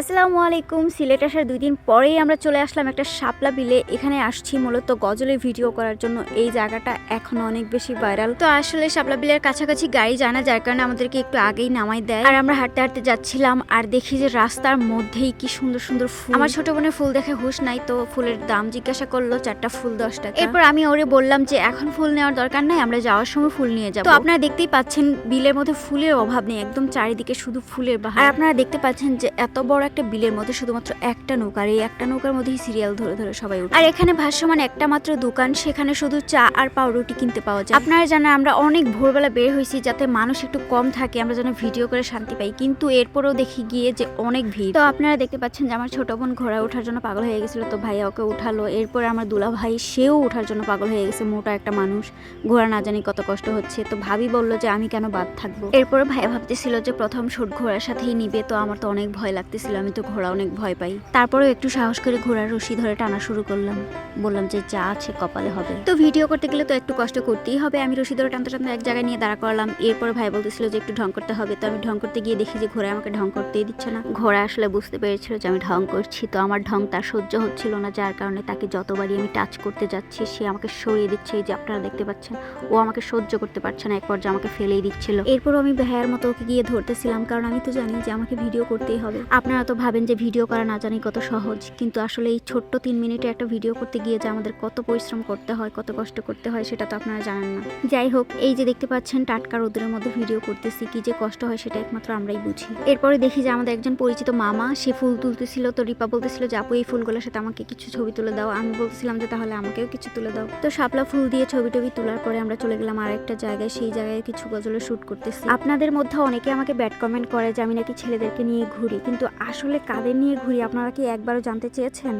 আসসালামু আলাইকুম সিলেট আসার দুই দিন পরেই আমরা চলে আসলাম একটা শাপলা বিলে। এখানে আসছি মূলত গজলের ভিডিও করার জন্য। এই জায়গাটা এখনও অনেক বেশি ভাইরাল। তো আসলে শাপলা বিলের কাছাকাছি গাড়ি যায় না, যার কারণে আমাদেরকে একটু আগেই নামাই দেয়। আর আমরা হাঁটতে হাঁটতে যাচ্ছিলাম আর দেখি যে রাস্তার মধ্যেই কি সুন্দর সুন্দর ফুল। আমার ছোট বোনের ফুল দেখে হুশ নাই, তো ফুলের দাম জিজ্ঞাসা করল, চারটা ফুল, দশ টাকা? এরপর আমি ওরে বললাম যে, এখন ফুল নেওয়ার দরকার নাই, আমরা যাওয়ার সময় ফুল নিয়ে যাব। তো আপনারা দেখতেই পাচ্ছেন বিলের মধ্যে ফুলের অভাব নেই, একদম চারিদিকে শুধু ফুলের বাহার। আপনারা দেখতে পাচ্ছেন যে, এত বড় একটা বিলের মধ্যে শুধুমাত্র একটা নৌকা আর এই একটা নৌকার মধ্যেই সিরিয়াল ধরে ধরে সবাই উঠে আর এখানে ভাষ্যমান একটা মাত্র দোকান সেখানে শুধু চা আর পাউরুটি কিনতে পাওয়া যায়। আপনারা জানেন আমরা অনেক ভোরবেলা বের হয়েছি যাতে মানুষ একটু কম থাকে আমরা যেন ভিডিও করে শান্তি পাই। কিন্তু এরপরেও দেখি গিয়ে যে অনেক ভিড়। তো আপনারা দেখতে পাচ্ছেন যে আমার ছোট বোন ঘোড়া ওঠার জন্য পাগল হয়ে গেছিল তো ভাইয়া ওকে উঠালো। এরপরে আমার দুলা ভাই সেও ওঠার জন্য পাগল হয়ে গেছে মোটা একটা মানুষ। ঘোড়া না জানি কত কষ্ট হচ্ছে। তো ভাবি বলল যে আমি কেন বাদ থাকব? এরপরে ভাইয়া ভাবতেছিল যে প্রথম শোট ঘোড়ার সাথেই নিবে তো আমার তো অনেক ভয় লাগতেছিল। আমি তো ঘোড়া অনেক ভয় পাই। তারপরেও একটু সাহস করে ঘোড়ার রশি ধরে টানা শুরু করলাম। বললাম যে যা আছে কপালে হবে। তো ভিডিও করতে গেলে তো একটু কষ্ট করতেই হবে। আমি রশি ধরে টানতে টানতে এক জায়গায় নিয়ে দাঁড়া করলাম। এরপর ভাই বলতেছিল যে একটু ঢং করতে হবে। তো আমি ঢং করতে গিয়ে দেখি যে ঘোড়া আমাকে ঢং করতেই দিচ্ছে না। ঘোড়া আসলে বুঝতে পেরেছিল যে আমি ঢং করছি। তো আমার ঢং তার সহ্য হচ্ছিল না, যার কারণে তাকে যতবারই আমি টাচ করতে যাচ্ছি, সে আমাকে সরিয়ে দিচ্ছে। এই যে আপনারা দেখতে পাচ্ছেন, ও আমাকে সহ্য করতে পারছে না। এক পর্যায়ে আমাকে ফেলেই দিচ্ছিল। এরপর আমি ভাইয়ার মতো ওকে গিয়ে ধরতেছিলাম, কারণ আমি তো জানি যে আমাকে ভিডিও করতেই হবে। আপনারা তো ভাবেন যে ভিডিও করা না জানি কত সহজ, কিন্তু আসলে এই ছোট্ট তিন মিনিটে একটা ভিডিও করতে গিয়ে যে আমাদের কত পরিশ্রম করতে হয়, কত কষ্ট করতে হয় সেটা তো আপনারা জানেন না। যাই হোক, এই যে দেখতে পাচ্ছেন টাটকা রোদের মধ্যে ভিডিও করতেছি, কি যে কষ্ট হয় সেটা একমাত্র আমরাই বুঝি। এরপরে দেখি যে আমাদের একজন পরিচিত মামা, সে ফুল তুলতেছিল, তো রিপা বলতেছিল যে, আপু, এই ফুলগুলোর সাথে আমাকে কিছু ছবি তুলে দাও। আমি বলতেছিলাম যে, তাহলে আমাকেও কিছু তুলে দাও। তো শাপলা ফুল দিয়ে ছবি টবি তোলার পরে আমরা চলে গেলাম আরেকটা জায়গায়, সেই জায়গায় কিছু গজলে শ্যুট করতেছি। আপনাদের মধ্যে অনেকে আমাকে ব্যাড কমেন্ট করে যে, আমি নাকি ছেলেদেরকে নিয়ে ঘুরি। কিন্তু আসলে কাদের নিয়ে ঘুরি? আপনারা কি একবারও জানতে চেয়েছেন?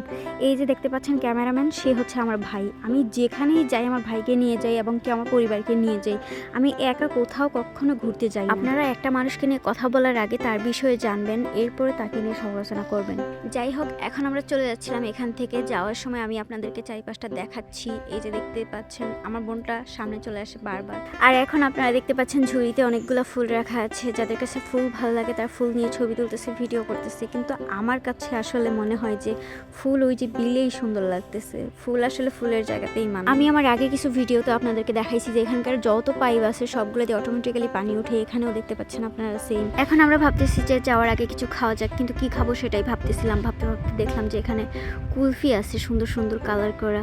এই যে দেখতে পাচ্ছেন ক্যামেরাম্যান, সে হচ্ছে আমার ভাই। আমি যেখানেই যাই আমার ভাইকে নিয়ে যাই এবং কি আমার পরিবারকে নিয়ে যাই, আমি একা কোথাও কখনো ঘুরতে যাই আপনারা একটা মানুষকে নিয়ে কথা বলার আগে তার বিষয়ে জানবেন, এরপরে তাকে নিয়ে সমালোচনা করবেন। যাই হোক, এখন আমরা চলে যাচ্ছিলাম এখান থেকে। যাওয়ার সময় আমি আপনাদেরকে চারিপাশটা দেখাচ্ছি। এই যে দেখতে পাচ্ছেন, আমার বোনটা সামনে চলে আসে বারবার। আর এখন আপনারা দেখতে পাচ্ছেন ঝুড়িতে অনেকগুলো ফুল রাখা আছে। যাদের কাছে ফুল ভালো লাগে তার ফুল নিয়ে ছবি তুলতেছে, ভিডিও করতেছে। কিন্তু আমার কাছে আসলে মনে হয় যে ফুল ওই যে বিলেই সুন্দর লাগতেছে। ফুল আসলে ফুলের জায়গাতেই মানে আমি আমার আগে কিছু ভিডিওতে আপনাদেরকে দেখাইছি যে এখানকার যত পাইপ আছে সবগুলোতে অটোমেটিক্যালি পানি উঠে এখানেও দেখতে পাচ্ছেন আপনারা সেম এখন আমরা ভাবতেছি যে যাওয়ার আগে কিছু খাওয়া যাক, কিন্তু কি খাব সেটাই ভাবতেছিলাম। ভাবতে ভাবতে দেখলাম যে এখানে কুলফি আছে, সুন্দর সুন্দর কালার করা।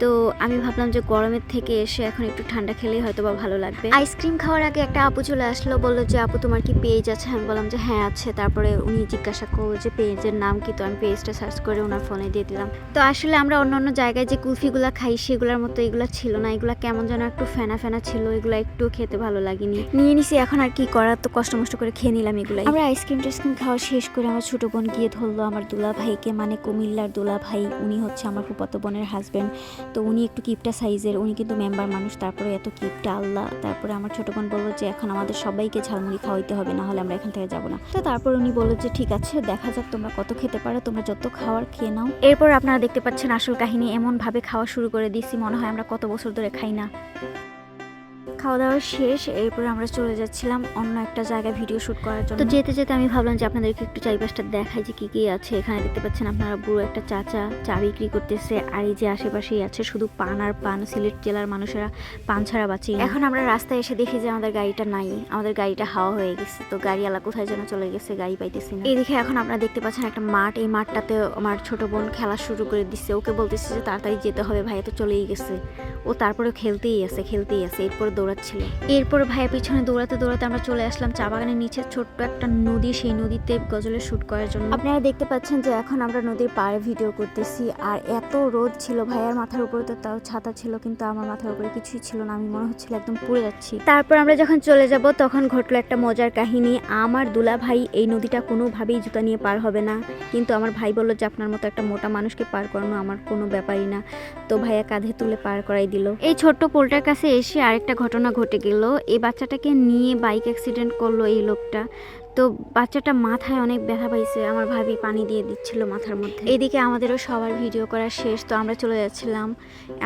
তো আমি ভাবলাম যে গরমের থেকে এসে এখন একটু ঠান্ডা খেলেই হয়তো বা ভালো লাগবে। আইসক্রিম খাওয়ার আগে একটা আপু চলে আসলো, বলল যে, আপু, তোমার কি পেজ আছে? আমি বললাম যে হ্যাঁ আছে। তারপরে উনি জিজ্ঞাসা যে পেজের নাম কি, তো আমি পেজটা সার্চ করে ওনার ফোনে দিয়ে দিলাম। তো আসলে আমরা অন্য অন্য জায়গায় যে কুলফিগুলো খাই, সেগুলোর মতো এগুলো ছিল না। এগুলো কেমন যেন একটু ফেনা ফেনা ছিল, এগুলো একটু খেতে ভালো লাগেনি। নিয়ে নিছি, এখন আর কি করার? তো কষ্ট মষ্ট করে খেয়ে নিলাম এগুলো আমরা আইসক্রিম টাইসক্রিম খাওয়া শেষ করে আমার ছোট বোন গিয়ে ধরলো আমার দুলা ভাইকে মানে কুমিল্লার দুলা ভাই উনি হচ্ছে আমার ফুপাতো বোনের হাজবেন্ড তো উনি একটু কিপটা সাইজের উনি কিন্তু মেম্বার মানুষ। তারপরে এত কিপটা আল্লাহ। তারপরে আমার ছোট বোন বলল যে, এখন আমাদের সবাইকে ঝালমুড়ি খাওয়াইতে হবে, না হলে আমরা এখান থেকে যাব না। তো তারপর উনি বলল যে, ঠিক আছে দেখা যাক তোমরা কত খেতে পারো, তোমরা যত খাওয়ার খেয়ে নাও। এরপর আপনারা দেখতে পাচ্ছেন আসল কাহিনী এমন ভাবে খাওয়া শুরু করে দিয়েছি, মনে হয় আমরা কত বছর ধরে খাই না। খাওয়া দাওয়া শেষ এরপর আমরা চলে যাচ্ছিলাম অন্য একটা জায়গায় ভিডিও শুট করার জন্য। তো যেতে যেতে আমি ভাবলাম যে আপনাদেরকে একটু চারিপাশটা দেখাই যে কি কি আছে। এখানে দেখতে পাচ্ছেন আপনারা বুড়ো একটা চাচা চা বিক্রি করতেছে। আর এই যে আশেপাশেই আছে শুধু পান আর পান সিলেট জেলার মানুষেরা পান ছাড়া বাঁচি। এখন আমরা রাস্তায় এসে দেখি যে আমাদের গাড়িটা নাই। আমাদের গাড়িটা হাওয়া হয়ে গেছে। তো গাড়িওয়ালা কোথায় যেন চলে গেছে গাড়ি পাইতেছি না। এদিকে এখন আপনারা দেখতে পাচ্ছেন একটা মাঠ। এই মাঠটাতে আমার ছোট বোন খেলা শুরু করে দিচ্ছে ওকে বলতেছে যে তাড়াতাড়ি যেতে হবে ভাইয়া তো চলেই গেছে। ও তারপরে খেলতেই আছে খেলতেই আছে এরপরে দৌড়াচ্ছিল। এরপর ভাইয়ের পিছনে দৌড়াতে দৌড়াতে আমরা চলে আসলাম চা বাগানের নিচে ছোট্ট একটা নদী। সেই নদীতে গজলের শুট করার জন্য। আপনারা দেখতে পাচ্ছেন যে এখন আমরা নদীর পাড়ে ভিডিও করতেছি। আর এত রোদ ছিল, ভাইয়ার মাথার উপরে তো তাও ছাতা ছিল, কিন্তু আমার মাথার উপরে কিছুই ছিল না। আমি মনে হচ্ছিল একদম পুড়ে যাচ্ছি। তারপর আমরা যখন চলে যাব, তখন ঘটলো একটা মজার কাহিনী। আমার দুলা ভাই এই নদীটা কোনোভাবেই জুতা নিয়ে পার হবে না। কিন্তু আমার ভাই বলল যে, আপনার মতো একটা মোটা মানুষকে পার করানো আমার কোনো ব্যাপারই না। তো ভাইয়া কাঁধে তুলে পার করাই দিল। এই ছোট্ট পোলটার কাছে এসে আরেকটা ঘটনা ঘটে গেল। এই বাচ্চাটাকে নিয়ে বাইক অ্যাক্সিডেন্ট করল এই লোকটা। তো বাচ্চাটা মাথায় অনেক ব্যথা পাইছে। আমার ভাবি পানি দিয়ে দিচ্ছিল মাথার মধ্যে। এদিকে আমাদেরও সবার ভিডিও করা শেষ। তো আমরা চলে যাচ্ছিলাম।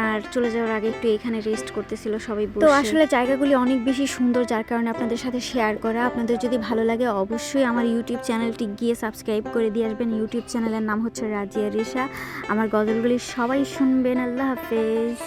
আর চলে যাওয়ার আগে একটু এখানে রেস্ট করতেছিল সবাই তো আসলে জায়গাগুলি অনেক বেশি সুন্দর যার কারণে আপনাদের সাথে শেয়ার করা। আপনাদের যদি ভালো লাগে অবশ্যই আমার ইউটিউব চ্যানেলটি গিয়ে সাবস্ক্রাইব করে দিয়ে আসবেন। ইউটিউব চ্যানেলের নাম হচ্ছে রাজিয়া রিসা। আমার গজলগুলি সবাই শুনবেন। আল্লাহ হাফেজ।